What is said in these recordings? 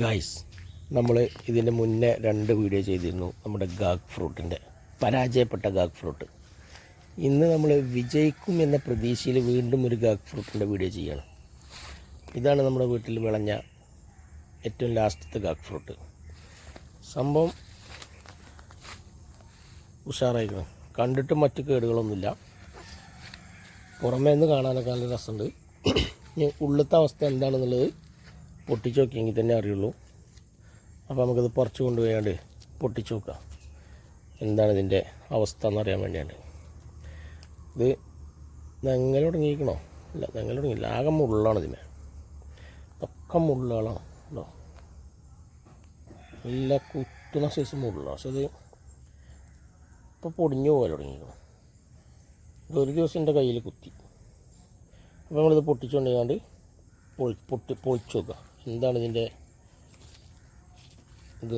Guys നമ്മൾ ഇതിന്റെ മുന്നേ രണ്ട് വീഡിയോ ചെയ്തിരുന്നു. നമ്മുടെ ഗാഗ് ഫ്രൂട്ടിന്റെ പരാജയപ്പെട്ട ഗാഗ് ഫ്രൂട്ട്. ഇന്ന് നമ്മൾ വിജയിക്കും എന്ന പ്രതീക്ഷയിൽ വീണ്ടും ഒരു ഗാഗ് ഫ്രൂട്ടിന്റെ വീഡിയോ ചെയ്യണം. ഇതാണ് നമ്മുടെ വീട്ടിൽ വിളഞ്ഞ ഏറ്റവും ലാസ്റ്റത്തെ ഗാഗ് ഫ്രൂട്ട്. സംഭവം ഉഷാറായിരിക്കണം കണ്ടിട്ട് മറ്റു കേടുകളൊന്നുമില്ല. പുറമേ നിന്ന് കാണാനൊക്കെ നല്ല രസമുണ്ട്. ഇനി ഉള്ളത്തെ അവസ്ഥ എന്താണെന്നുള്ളത് പൊട്ടിച്ച് നോക്കിയെങ്കിൽ തന്നെ അറിയുള്ളൂ. അപ്പോൾ നമുക്കത് പറിച്ചു കൊണ്ടുപോയാണ്ട് പൊട്ടിച്ച് നോക്കാം. എന്താണ് ഇതിന്റെ അവസ്ഥ എന്നറിയാൻ വേണ്ടിയാണ്. ഇത് നെങ്ങൽ തുടങ്ങിയിരിക്കണോ? ഇല്ല നെങ്ങൽ തുടങ്ങിയില്ല. ആകെ മുള്ളാണ് ഇതിന്. ഒക്കെ മുള്ളുകളാണ് കേട്ടോ. നല്ല കുത്തുന്ന സൈസ് മുള്ളാണ് പക്ഷെ ഇത് ഇപ്പോൾ പൊടിഞ്ഞു പോകാൻ തുടങ്ങിയിരിക്കണം ഒരു ദിവസം എന്റെ കയ്യിൽ കുത്തി. അപ്പോൾ നമ്മളിത് പൊട്ടിച്ചുകൊണ്ടാണ്ട് പൊളി പൊട്ടി പൊളിച്ച് നോക്കുക എന്താണ് ഇതിന്റെ ഇത്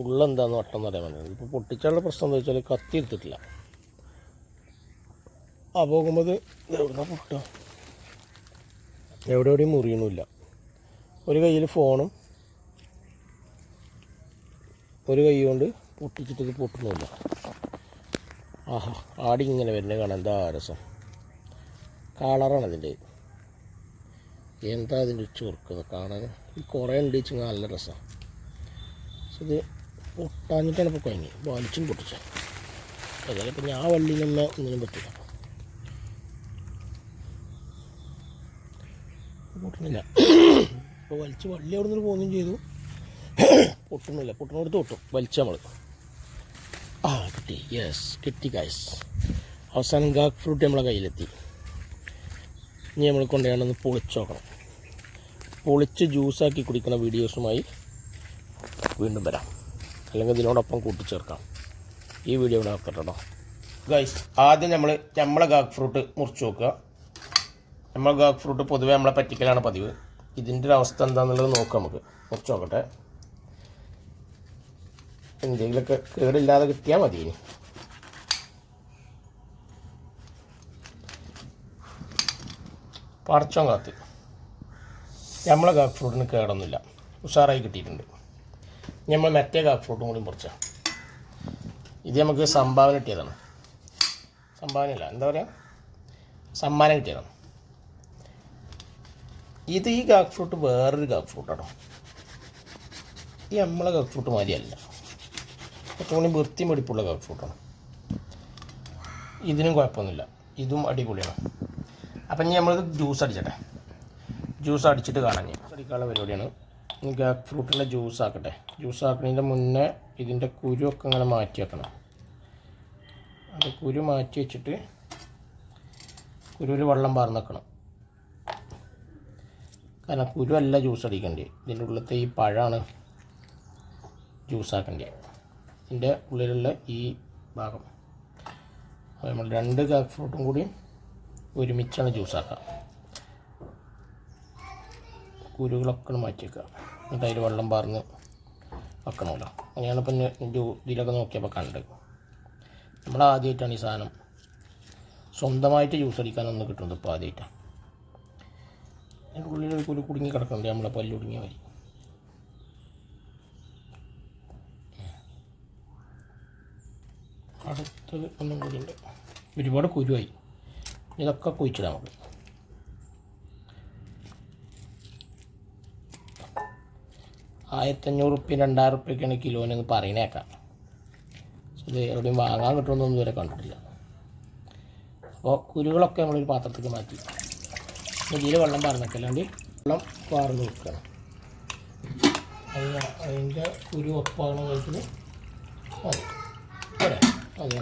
ഉള്ളെന്താന്ന് വട്ടം എന്ന് പറയാൻ വേണ്ടി ഇപ്പോൾ പൊട്ടിച്ചാലുള്ള പ്രശ്നം എന്താ വെച്ചാൽ കത്തി എടുത്തിട്ടില്ല. ആ പോകുമ്പോൾ എവിടെ പൊട്ടുക? എവിടെ എവിടെയും മുറിയണമില്ല. ഒരു കയ്യിൽ ഫോണും ഒരു കൈ കൊണ്ട് പൊട്ടിച്ചിട്ടത് പൊട്ടുന്നില്ല ആഹാ ആടി ഇങ്ങനെ വരുന്നത് കാണാൻ എന്താ രസം. കളറാണ് അതിന്റെ എന്താ അതിന്റെ ചുരുക്കുന്നത് കാണാൻ? ഈ കുറേ ഉണ്ട് വെച്ചാൽ നല്ല രസമാണ് ഇത് പൊട്ടാഞ്ഞിട്ടാണ് ഇപ്പോൾ കഴിഞ്ഞ് വലിച്ചും പൊട്ടിച്ച. അതായത് ഇപ്പം ഞാൻ വള്ളിയിൽ നിന്ന് ഒന്നിനും പറ്റില്ല. പൊട്ടുന്നില്ല. ഇപ്പോൾ വലിച്ച് വള്ളി അവിടെ നിന്ന് പോകുകയും ചെയ്തു. പൊട്ടുന്നില്ല. പൊട്ടുന്നിടത്ത് പൊട്ടും. വലിച്ച നമ്മൾ ആ കിട്ടി. യെസ് കിട്ടി ഗൈസ് അവസാനം ഗാക്ക് ഫ്രൂട്ട് നമ്മളെ കയ്യിലെത്തി. ഇനി നമ്മൾ കൊണ്ടുപോയാണെന്ന് പൊളിച്ചു നോക്കണം. പൊളിച്ച് ജ്യൂസാക്കി കുടിക്കുന്ന വീഡിയോസുമായി വീണ്ടും വരാം. അല്ലെങ്കിൽ ഇതിനോടൊപ്പം കൂട്ടിച്ചേർക്കാം. ഈ വീഡിയോ ഇവിടെ ആക്കട്ടോ ഗൈസ് ആദ്യം നമ്മൾ നമ്മളെ ഗാക്ക് ഫ്രൂട്ട് മുറിച്ച് നോക്കുക. നമ്മൾ ഗാക്ക് ഫ്രൂട്ട് പൊതുവെ നമ്മളെ പറ്റിക്കലാണ് പതിവ്. ഇതിന്റെ ഒരു അവസ്ഥ എന്താണെന്നുള്ളത് നോക്കാം നമുക്ക്. മുറിച്ച് നോക്കട്ടെ. എന്തെങ്കിലുമൊക്കെ കേടില്ലാതെ കിട്ടിയാൽ മതി ഇനി. നമ്മളെ കാക്ക് ഫ്രൂട്ടിന് കേടൊന്നുമില്ല. ഉഷാറായി കിട്ടിയിട്ടുണ്ട്. നമ്മൾ മറ്റേ കാക്ക് ഫ്രൂട്ടും കൂടി മുറിച്ച. ഇത് നമുക്ക് സംഭാവന കിട്ടിയതാണ്. സംഭാവന സംഭാവനയല്ല എന്താ പറയുക സമ്മാനം കിട്ടിയതാണ്. ഇത് ഈ കാക്ക് ഫ്രൂട്ട് വേറൊരു കാക്ക് ഫ്രൂട്ടാണ് ഈ നമ്മളെ കാക്ക് ഫ്രൂട്ട് മാതിരിയല്ല. കുറച്ചും കൂടി വൃത്തിയും വെടിപ്പുള്ള കാക്ക് ഫ്രൂട്ടാണ് ഇതിനും കുഴപ്പമൊന്നുമില്ല. ഇതും അടിപൊളിയാണ്. അപ്പം ഇനി നമ്മൾ ജ്യൂസ് അടിച്ചട്ടെ. ജ്യൂസ് അടിച്ചിട്ട് കാണാൻ അടിക്കാനുള്ള പരിപാടിയാണ്. ഗാക്ക് ഫ്രൂട്ടിന്റെ ജ്യൂസ് ആക്കട്ടെ. ജ്യൂസ് ആക്കുന്നതിന്റെ മുന്നേ ഇതിന്റെ കുരുവൊക്കെ ഇങ്ങനെ മാറ്റി വെക്കണം. അത് കുരു മാറ്റി വെച്ചിട്ട് കുരുവിൽ വെള്ളം പാർന്ന് വെക്കണം. കാരണം കുരുവല്ല ജ്യൂസ് അടിക്കേണ്ടത് ഇതിന്റെ ഉള്ളിലത്തെ ഈ പഴമാണ് ജ്യൂസ് ആക്കേണ്ടത് ഇതിന്റെ ഉള്ളിലുള്ള ഈ ഭാഗം. അപ്പോൾ നമ്മൾ രണ്ട് ഗാക്ക് ഫ്രൂട്ടും കൂടി ഒരുമിച്ചാണ് ജ്യൂസ് ആക്കുക കുരുകളൊക്കെ മാറ്റി വെക്കുക എന്നിട്ട് അതിൽ വെള്ളം പാർന്ന് വെക്കണമല്ലോ. അങ്ങനെയാണ് ഇപ്പം ഇതിലൊക്കെ നോക്കിയപ്പോൾ കണ്ടത്. നമ്മൾ ആദ്യമായിട്ടാണ് ഈ സാധനം സ്വന്തമായിട്ട് ജ്യൂസ് അടിക്കാനൊന്ന് കിട്ടുന്നത് ഇപ്പോൾ ആദ്യമായിട്ടാണ് അതിന്റെ ഉള്ളിൽ ഒരു കുടുങ്ങി കിടക്കുന്നുണ്ട്. നമ്മളെ പല്ല് കുടുങ്ങിയ വരി അടുത്തത് ഒന്നും കൂടി ഉണ്ട്. ഒരുപാട് കുരുവായി. ഇതൊക്കെ കുഴിച്ചിടാം നമുക്ക് ആയിരത്തഞ്ഞൂറ് റുപ്യ രണ്ടായിരം റുപ്യൊക്കെയാണ് കിലോനെന്ന് പറയണേക്കാം ഇത് എവിടെയും വാങ്ങാൻ കിട്ടുമെന്നൊന്നും ഇതുവരെ കണ്ടിട്ടില്ല. അപ്പോൾ കുരുകളൊക്കെ നമ്മളൊരു പാത്രത്തേക്ക് മാറ്റി. ഇതിൽ വെള്ളം പാർന്നൊക്കെ. അല്ലാണ്ട് വെള്ളം പാർന്ന് വെക്കണം. അതിന്റെ കുരു ഒപ്പാകണ വിധത്തിൽ മതി. അതെ അത്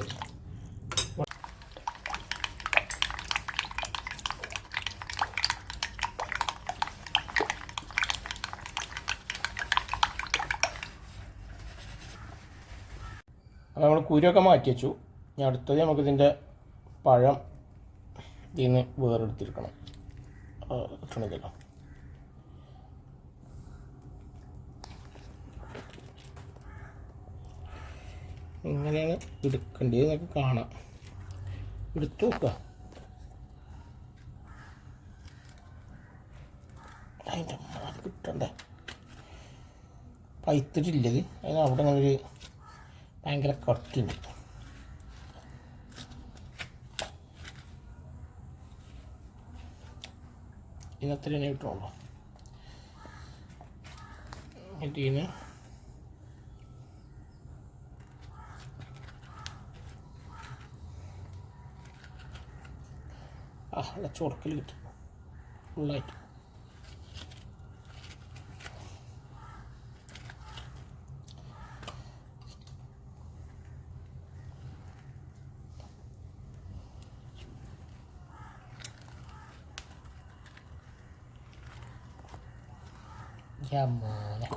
കുരുവൊക്കെ മാറ്റി വെച്ചു ഇനി അടുത്തത് നമുക്കിതിന്റെ പഴം ഇതിൽ നിന്ന് വേറെടുത്തിരിക്കണം കിട്ടണില്ലല്ലോ ഇങ്ങനെയാണ് എടുക്കേണ്ടത് എന്നൊക്കെ കാണാം. എടുത്തു നോക്കുക അതിന്റെ കിട്ടണ്ടേ? പൈത്തിട്ടില്ലത് അതിന് അവിടെ ഒരു ഭയങ്കര ഇതിനത്ര തന്നെ കിട്ടുള്ളൂ എന്നിട്ട് ഇതിന് ആ ചൊറക്കൽ കിട്ടും. ഫുള്ളായിട്ട് മോനെ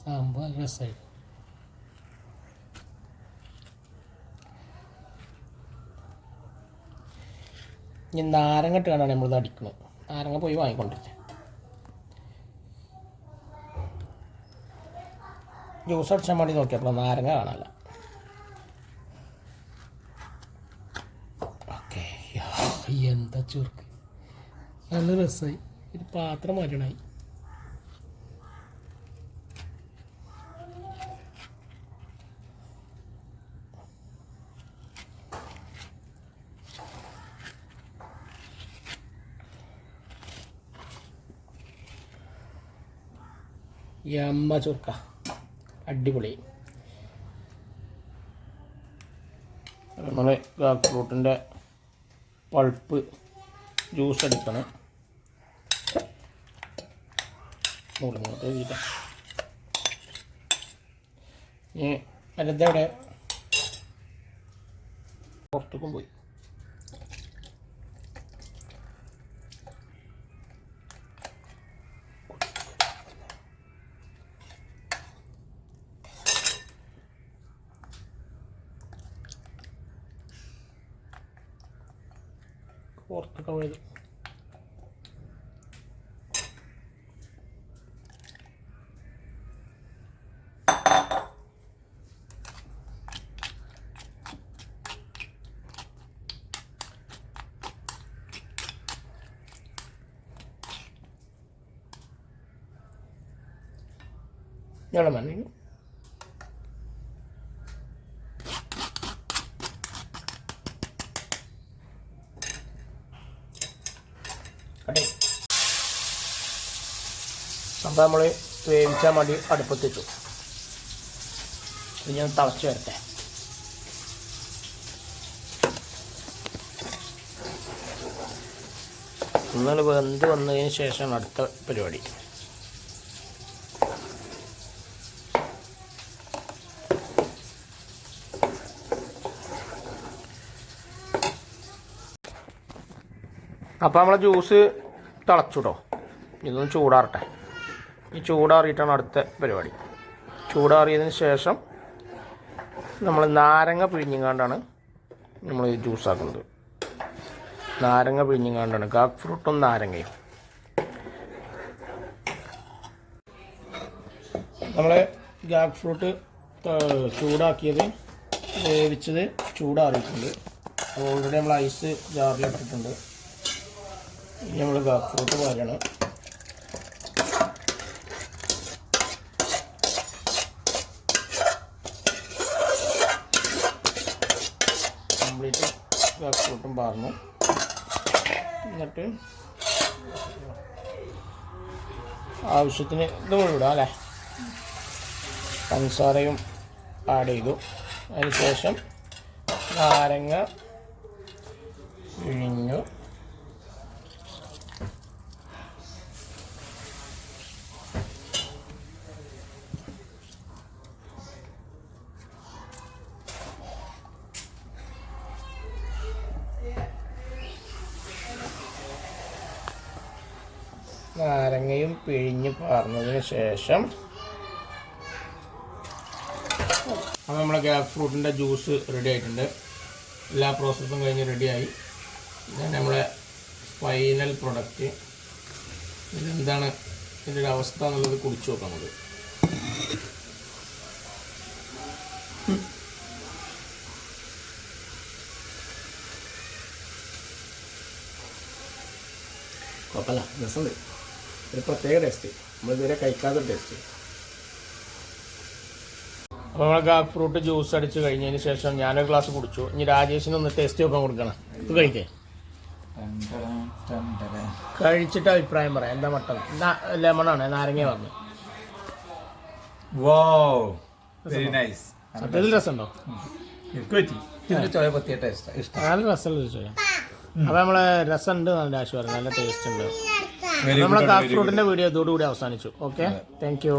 സംഭവം രസമായി ഇനി നാരങ്ങ ഇട്ട് കണ്ടാണ് നമ്മളിത് അടിക്കുന്നത് നാരങ്ങ പോയി വാങ്ങിക്കൊണ്ടിരിക്കുക ജ്യൂസ് അടിച്ചാൽ വേണ്ടി നോക്കിയപ്പോൾ നാരങ്ങ കാണാല്ല ഓക്കെ എന്താ ചുർക്ക്. നല്ല രസമായി ഒരു പാത്രം മാറ്റണായി. യമ്മ ചുർക്ക. അടിപൊളി. നമ്മളെ ഫ്രൂട്ടിന്റെ പൾപ്പ് ജ്യൂസ് എടുക്കണം മുറിങ്ങോട്ട് എഴുതിയിട്ട് ഇനി അല്ലതെവിടെ പുറത്തേക്കും പോയി. ostrakawa ಇದು ಹೇಳಮ್ಮ കട്ടെ അപ്പോൾ നമ്മൾ വേവിച്ചാൽ മതി അടുപ്പത്തിട്ടു ഇത് ഞാൻ തിളച്ച് വരട്ടെ. ഒന്നുകൾ വെന്ത് വന്നതിന് ശേഷമാണ് അടുത്ത പരിപാടി. അപ്പോൾ നമ്മളെ ജ്യൂസ് തിളച്ചുട്ടോ. ഇതൊന്ന് ചൂടാറട്ടെ. ഈ ചൂടാറിയിട്ടാണ് അടുത്ത പരിപാടി. ചൂടാറിയതിന് ശേഷം നമ്മൾ നാരങ്ങ പിഴിഞ്ഞുങ്ങാണ്ടാണ് നമ്മൾ ഈ ജ്യൂസ് ആക്കുന്നത്. നാരങ്ങ പിഴിഞ്ഞുങ്ങാണ്ടാണ്. ഗാക്ക് ഫ്രൂട്ടും നാരങ്ങയും. നമ്മൾ ഗാക്ക് ഫ്രൂട്ട് ചൂടാക്കിയത് വേവിച്ചത് ചൂടാറിയിട്ടുണ്ട്. ഓൾറെഡി നമ്മൾ ഐസ് ജാറിലിട്ടിട്ടുണ്ട്. ഇനി നമ്മൾ ഗാക്ക് ഫ്രൂട്ട് വാരണം കംപ്ലീറ്റ് ഗാക്ക് ഫ്രൂട്ടും പാർന്നു എന്നിട്ട് ആവശ്യത്തിന് ഇത് മുഴുവൻ ഇടാം അല്ലേ? പഞ്ചസാരയും ആഡ് ചെയ്തു. അതിനുശേഷം നാരങ്ങ പിഴിഞ്ഞു നാരങ്ങയും പിഴിഞ്ഞ് പാർന്നതിന് ശേഷം അപ്പോൾ നമ്മുടെ ഗ്രാപ്പ് ഫ്രൂട്ടിന്റെ ജ്യൂസ് റെഡി ആയിട്ടുണ്ട്. എല്ലാ പ്രോസസ്സും കഴിഞ്ഞ് റെഡിയായി ഇതാണ് നമ്മുടെ ഫൈനൽ പ്രൊഡക്റ്റ് ഇതെന്താണ് ഇതിന്റെ അവസ്ഥ എന്നുള്ളത് കുടിച്ചു നോക്കാം നമുക്ക്. കുഴപ്പമില്ല. രസമുണ്ട്. ഒരു പ്രത്യേക ടേസ്റ്റ് നമ്മളിതുവരെ കഴിക്കാത്ത ടേസ്റ്റ് അപ്പോൾ നമ്മൾ ഗാക്ക് ഫ്രൂട്ട് ജ്യൂസ് അടിച്ച് കഴിഞ്ഞതിന് ശേഷം ഞാനൊരു ഗ്ലാസ് കുടിച്ചു. ഇനി രാജേഷിന് ഒന്ന് ടേസ്റ്റ് നോക്കാൻ കൊടുക്കണം. ഇത് കഴിക്കേ. കഴിച്ചിട്ട് അഭിപ്രായം പറയാം. എന്താ മട്ടൺ ലെമണാണ് നാരങ്ങ പറഞ്ഞു വാവ് വെരി നൈസ് സത്യത്തിൽ രസമുണ്ടോ? ചോയ നല്ല രസമുള്ള ഒരു ചോദ്യം അപ്പോൾ നമ്മളെ രസമുണ്ട് നല്ല ആശുപത്രി നല്ല ടേസ്റ്റ് ഉണ്ട്. നമ്മളെ ഗുഡ് ഫ്രൂട്ടിന്റെ വീഡിയോ ഇതോടുകൂടി അവസാനിച്ചു. Okay thank you